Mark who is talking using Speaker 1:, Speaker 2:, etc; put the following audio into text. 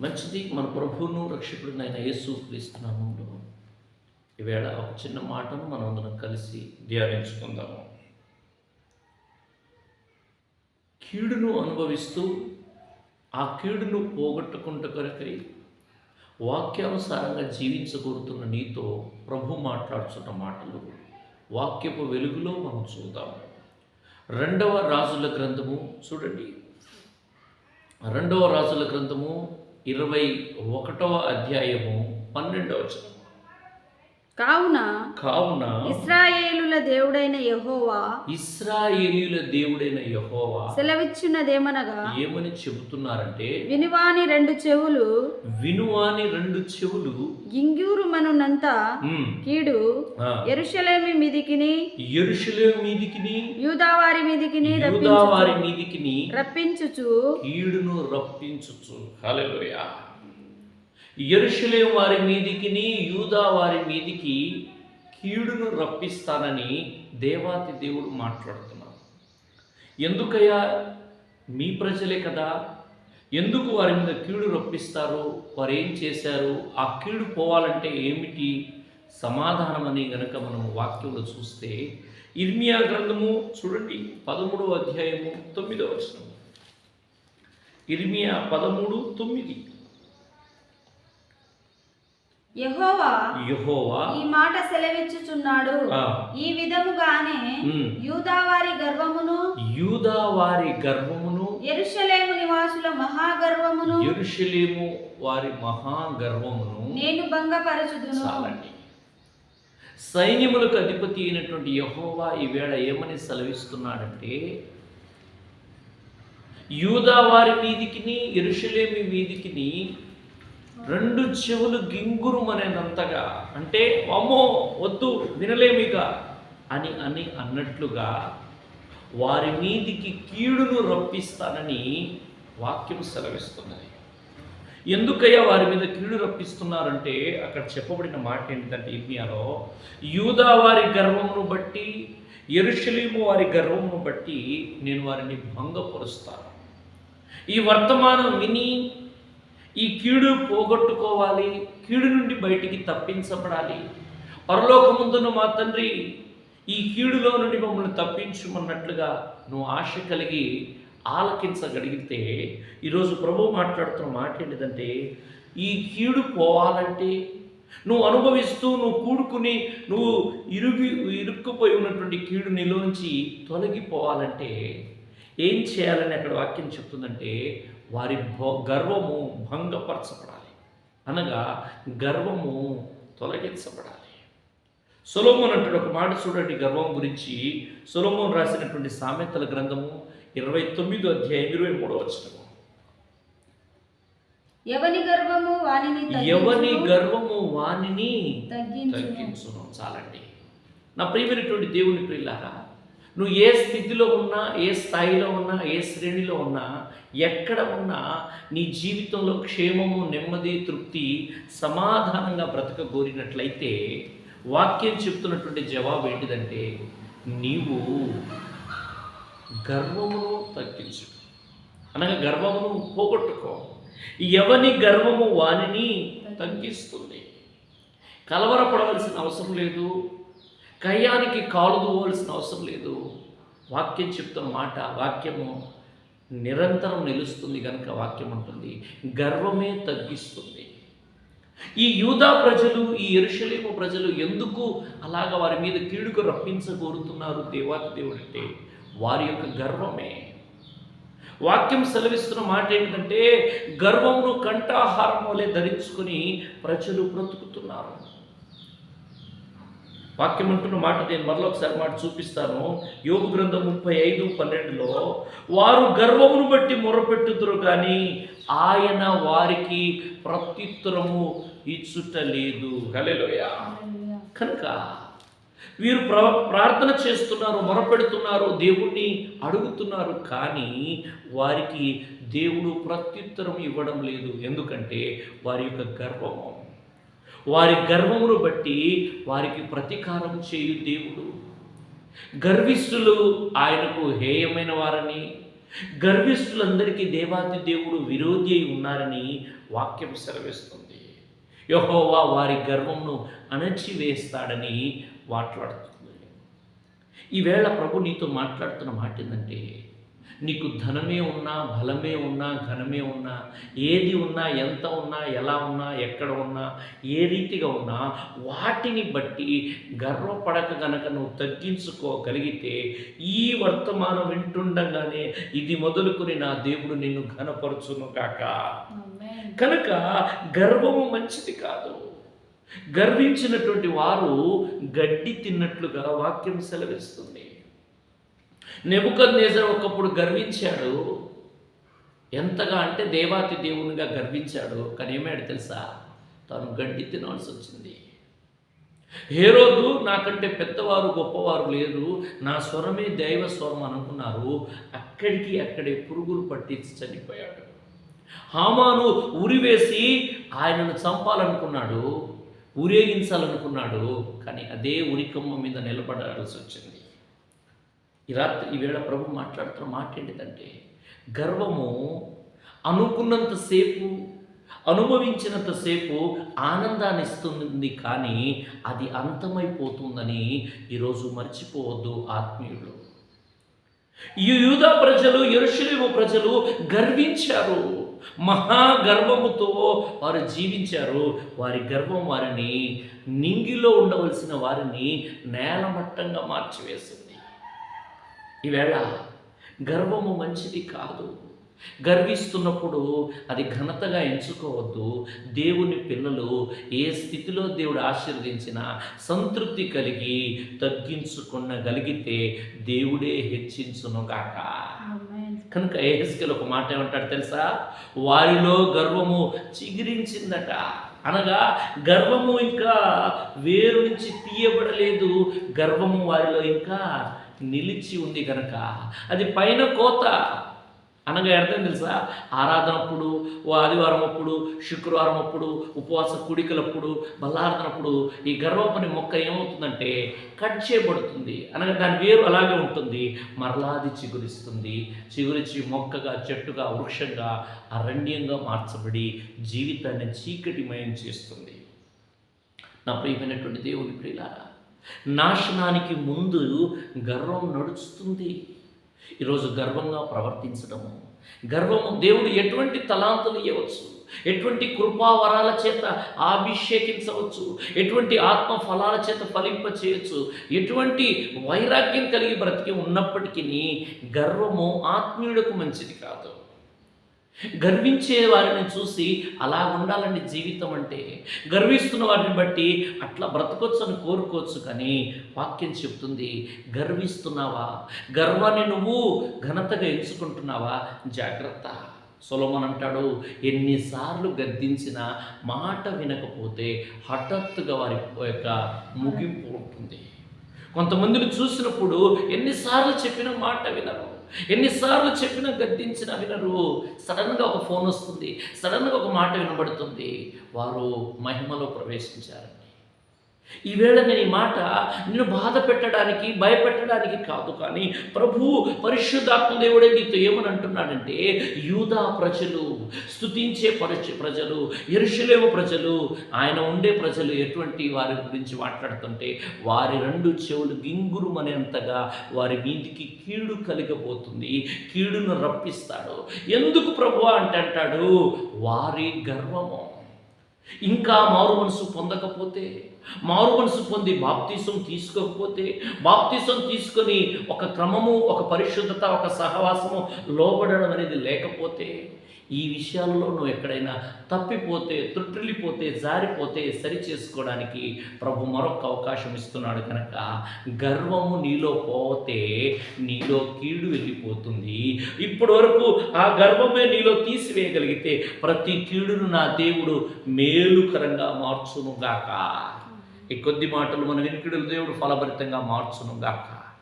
Speaker 1: మంచిది మన ప్రభువును రక్షకుడినైన యేసు క్రీస్తునామంలో ఈవేళ ఒక చిన్న మాటను మనం అందరం కలిసి ధ్యానించుకుందాము. కీడును అనుభవిస్తూ ఆ కీడును పోగొట్టుకుంట కొరకై వాక్యానుసారంగా జీవించగోరుతున్న నీతో ప్రభు మాట్లాడుతున్న మాటలు వాక్యపు వెలుగులో మనం చూద్దాము. రెండవ రాజుల గ్రంథము చూడండి. రెండవ రాజుల గ్రంథము ఇరవై ఒకటవ అధ్యాయము పన్నెండవ వచనం
Speaker 2: కావున
Speaker 1: కావున
Speaker 2: ఇస్రాయేలుల దేవుడైన యెహోవా
Speaker 1: ఇస్రాయేలీల దేవుడైన యెహోవా
Speaker 2: సెలవిచ్చున్నదేమనగా
Speaker 1: ఏమని చెబుతున్నారంటే
Speaker 2: వినివాని రెండు చెవులు
Speaker 1: వినువాని రెండు చెవులు
Speaker 2: గింగూరు మనునంత కీడు ఎరుషలేమి మీదికిని
Speaker 1: యెరూషలేము మీదికిని
Speaker 2: యూదావారి మీదికిని
Speaker 1: యూదావారి మీదికిని
Speaker 2: రప్పించుచు.
Speaker 1: కీడును రప్పించుచు. హల్లెలూయా. ఎరుషులే వారి మీదికిని యూదా వారి మీదికి కీడును రప్పిస్తానని దేవాతి దేవుడు మాట్లాడుతున్నాడు. ఎందుకయ్యా? మీ ప్రజలే కదా. ఎందుకు వారి మీద కీడు రప్పిస్తారు? వారు ఏం చేశారు? ఆ కీడు పోవాలంటే ఏమిటి? సమాధానం అని గనక మనం వాక్యంలో చూస్తే ఇర్మియా గ్రంథము చూడండి పదమూడవ అధ్యాయము తొమ్మిదవ వచనం. ఇర్మియా పదమూడు తొమ్మిది.
Speaker 2: ఈ మాట సెలవిచ్చుచున్నాడు. ఈ విధముగానే యూదావారి గర్వమును
Speaker 1: యూదా వారి గర్వమును
Speaker 2: ఎరుషలేము నివాసుల మహాగర్వమును
Speaker 1: యెరూషలేము వారి మహా గర్వమును
Speaker 2: నేను భంగపరచుదును.
Speaker 1: సైన్యములకు అధిపతి అయినటువంటి యహోవా ఈవేళ ఏమని సెలవిస్తున్నాడంటే యూదా వారి మీదికిని ఎరుషలేమి మీదికిని రెండు చెవులు గింగురుమనేంతగా అంటే అమ్మో వద్దు వినలేమిగా అని అని అన్నట్లుగా వారి మీదికి కీడును రప్పిస్తానని వాక్యం సెలవిస్తున్నది. ఎందుకయ్యా వారి మీద కీడు రప్పిస్తున్నారంటే అక్కడ చెప్పబడిన మాట ఏంటంటే ఇర్మియాలో యూదా వారి గర్వమును బట్టి ఎరుషలీము వారి గర్వమును బట్టి నేను వారిని భంగపరుస్తాను. ఈ వర్తమానం విని ఈ కీడు పోగొట్టుకోవాలి కీడు నుండి బయటికి తప్పించబడాలి. పరలోకముందున మా తండ్రి ఈ కీడులో నుండి మమ్మల్ని తప్పించుమన్నట్లుగా నువ్వు ఆశ కలిగి ఆలకించగలిగితే ఈరోజు ప్రభు మాట్లాడుతున్న మాట ఏంటిదంటే ఈ కీడు పోవాలంటే నువ్వు అనుభవిస్తూ నువ్వు కూడుకుని నువ్వు ఇరుగి ఇరుక్కుపోయి ఉన్నటువంటి కీడు నీలోంచి తొలగిపోవాలంటే ఏం చేయాలని అక్కడ వాక్యం చెప్తుందంటే వారి భో- గర్వము భంగపరచబడాలి. అనగా గర్వము తొలగించబడాలి. సొలోమోన్ అంటాడు ఒక మాట చూడండి గర్వం గురించి. సొలోమోన్ రాసినటువంటి సామెతల గ్రంథము ఇరవై తొమ్మిదో అధ్యాయం ఇరవై మూడో వచనము.
Speaker 2: ఎవని గర్వము వానిని
Speaker 1: ఎవని గర్వము వానిని
Speaker 2: తగ్గించును.
Speaker 1: తగ్గించును. చాలండి. నా ప్రియమైనటువంటి దేవుని ప్రియులారా నువ్వు ఏ స్థితిలో ఉన్నా ఏ స్థాయిలో ఉన్నా ఏ శ్రేణిలో ఉన్నా ఎక్కడ ఉన్నా నీ జీవితంలో క్షేమము నెమ్మది తృప్తి సమాధానంగా బ్రతకగోరినట్లయితే వాక్యం చెప్తున్నటువంటి జవాబు ఏంటిదంటే నీవు గర్వమును తగ్గించు. అనగా గర్వమును పోగొట్టుకో. ఎవని గర్వము వానిని తగ్గిస్తుంది. కలవరపడవలసిన అవసరం లేదు. కయ్యానికి కాలు దువ్వాల్సిన అవసరం లేదు. వాక్యం చెప్తున్న మాట వాక్యము నిరంతరం నిలుస్తుంది కనుక వాక్యం ఉంటుంది. గర్వమే తగ్గిస్తుంది. ఈ యూదా ప్రజలు ఈ ఎరుషలేము ప్రజలు ఎందుకు అలాగ వారి మీద కీడుకు రప్పించగోరుతున్నారు దేవాతి దేవుడు అంటే వారి యొక్క గర్వమే. వాక్యం సెలవిస్తున్న మాట ఏంటంటే గర్వమును కంఠాహారం వలె ధరించుకుని ప్రజలు బ్రతుకుతున్నారు. వాక్యం అంటున్న మాట నేను మరొకసారి మాట చూపిస్తాను. యోగు గ్రంథం ముప్పై ఐదు పన్నెండులో వారు గర్వమును బట్టి మొరపెట్టుతురు కానీ ఆయన వారికి ప్రత్యుత్తరము ఇచ్చుట లేదు హల్లెలూయా. కనుక వీరు ప్ర ప్రార్థన చేస్తున్నారు మొరపెడుతున్నారు దేవుణ్ణి అడుగుతున్నారు కానీ వారికి దేవుడు ప్రత్యుత్తరం ఇవ్వడం లేదు. ఎందుకంటే వారి యొక్క గర్వము వారి గర్వమును బట్టి వారికి ప్రతీకారం చేయు దేవుడు. గర్విష్ఠులు ఆయనకు హేయమైన వారని గర్విష్ఠులందరికీ దేవాది దేవుడు విరోధి అయి ఉన్నారని వాక్యం సెలవిస్తుంది. యహోవా వారి గర్వమును అణచివేస్తాడని మాట్లాడుతుంది. ఈవేళ ప్రభు నీతో మాట్లాడుతున్న మాట ఏంటంటే నీకు ధనమే ఉన్నా బలమే ఉన్నా ఘనమే ఉన్నా ఏది ఉన్నా ఎంత ఉన్నా ఎలా ఉన్నా ఎక్కడ ఉన్నా ఏ రీతిగా ఉన్నా వాటిని బట్టి గర్వపడక గనక నువ్వు తగ్గించుకోగలిగితే ఈ వర్తమానం వింటుండగానే ఇది మొదలుకొని నా దేవుడు నిన్ను ఘనపరచును కాక. కనుక గర్వము మంచిది కాదు. గర్వించినటువంటి వారు గడ్డి తిన్నట్లుగా వాక్యం సెలవిస్తుంది. నెబుకద్నేజర్ ఒకప్పుడు గర్వించాడు. ఎంతగా అంటే దేవాతి దేవునిగా గర్వించాడు. కానీ ఏమాడు తెలుసా? తాను గడ్డి తినాల్సి వచ్చింది. హేరోదు నాకంటే పెద్దవారు గొప్పవారు లేరు. నా స్వరమే దైవ స్వరం అనుకున్నారు. అక్కడికి అక్కడే పురుగులు పట్టించి చనిపోయాడు. హామాను ఉరివేసి ఆయనను చంపాలనుకున్నాడు. ఊరేగించాలనుకున్నాడు కానీ అదే ఉరికమ్మ మీద నిలబడాల్సి వచ్చింది. ఈ రాత్రి ఈవేళ ప్రభు మాట్లాడుతున్న మాట ఏంటిదంటే గర్వము అనుకున్నంతసేపు అనుభవించినంతసేపు ఆనందాన్ని ఇస్తుంది కానీ అది అంతమైపోతుందని ఈరోజు మర్చిపోవద్దు ఆత్మీయులు. ఈ యూదా ప్రజలు ఎరుషలేము ప్రజలు గర్వించారు. మహా గర్వముతో వారు జీవించారు. వారి గర్వం వారిని నింగిలో ఉండవలసిన వారిని నేలమట్టంగా మార్చివేసింది. ఈవేళ గర్వము మంచిది కాదు. గర్విస్తున్నప్పుడు అది ఘనతగా ఎంచుకోవద్దు. దేవుని పిల్లలు ఏ స్థితిలో దేవుడు ఆశీర్వదించినా సంతృప్తి కలిగి తగ్గించుకునగలిగితే దేవుడే హెచ్చించునుగాక. కనుక ఏహెస్కెల్ ఒక మాట ఏమంటాడు తెలుసా? వారిలో గర్వము చిగిరించిందట. అనగా గర్వము ఇంకా వేరు నుంచి తీయబడలేదు. గర్వము వారిలో ఇంకా నిలిచి ఉంది కనుక అది పైన కోత. అనగా అర్థం తెలుసా? ఆరాధన అప్పుడు ఓ ఆదివారం అప్పుడు శుక్రవారం అప్పుడు ఉపవాస కుడికలప్పుడు బల్లారాధనప్పుడు ఈ గర్వపని మొక్క ఏమవుతుందంటే కట్ చేయబడుతుంది. అనగా దాని వేరు అలాగే ఉంటుంది. మరలాది చిగురిస్తుంది. చిగురించి మొక్కగా చెట్టుగా వృక్షంగా అరణ్యంగా మార్చబడి జీవితాన్ని చీకటిమయం చేస్తుంది. నా ప్రియమైనటువంటి దేవుని ప్రియులారా నాశనానికి ముందు గర్వం నడుస్తుంది. ఈరోజు గర్వంగా ప్రవర్తించడము. గర్వము దేవుడు ఎటువంటి తలాంతులు ఇవ్వచ్చు ఎటువంటి కృపావరాల చేత అభిషేకించవచ్చు? ఎటువంటి ఆత్మ ఫలాల చేత ఫలింప చేయొచ్చు ఎటువంటి వైరాగ్యం కలిగి బ్రతికి ఉన్నప్పటికీ గర్వము ఆత్మీయులకు మంచిది కాదు. గర్వించే వారిని చూసి అలా ఉండాలండి జీవితం అంటే. గర్విస్తున్న వారిని బట్టి అట్లా బ్రతకొచ్చు అని కోరుకోవచ్చు కానీ వాక్యం చెప్తుంది గర్విస్తున్నావా? గర్వాన్ని నువ్వు ఘనతగా ఎంచుకుంటున్నావా? జాగ్రత్త. సొలమన్ అంటాడు ఎన్నిసార్లు గద్దించినా మాట వినకపోతే హఠాత్తుగా వారి యొక్క ముగింపు ఉంటుంది. కొంతమందిని చూసినప్పుడు ఎన్నిసార్లు చెప్పిన మాట వినరు. ఎన్నిసార్లు చెప్పినా గద్దించినా వినరు. సడన్గా ఒక ఫోన్ వస్తుంది. సడన్గా ఒక మాట వినబడుతుంది. వారు మహిమలో ప్రవేశించారు. ఈవేళ నేను ఈ మాట నిన్ను బాధ పెట్టడానికి భయపెట్టడానికి కాదు కానీ ప్రభు పరిశుద్ధాత్మ దేవుడే నీతో ఏమని అంటున్నాడంటే యూదా ప్రజలు స్తుతించే పరిచ ప్రజలు ఎరుషలేము ప్రజలు ఆయన ఉండే ప్రజలు ఎటువంటి వారి గురించి మాట్లాడుతుంటే వారి రెండు చెవులు గింగురుమనేంతగా వారి మీదికి కీడు కలిగబోతుంది కీడును రప్పిస్తాడు. ఎందుకు ప్రభు అంటే అంటాడు వారి గర్వము. ఇంకా మారు మనసు పొందకపోతే మారు మనసు పొంది బాప్తీసం తీసుకోకపోతే బాప్తీసం తీసుకొని ఒక క్రమము ఒక పరిశుద్ధత ఒక సహవాసము లోబడడం అనేది లేకపోతే ఈ విషయాల్లో నువ్వు ఎక్కడైనా తప్పిపోతే త్రుట్టిల్లిపోతే జారిపోతే సరి చేసుకోవడానికి ప్రభు మరొక అవకాశం ఇస్తున్నాడు కనుక గర్వము నీలో పోతే నీలో కీడు వెళ్ళిపోతుంది. ఇప్పటి వరకు ఆ గర్వమే నీలో తీసివేయగలిగితే ప్రతి కీడును నా దేవుడు మేలుకరంగా మార్చును గాక ఈ కొద్ది మాటలు మన వినికిడులు దేవుడు ఫలభరితంగా మార్చును గాక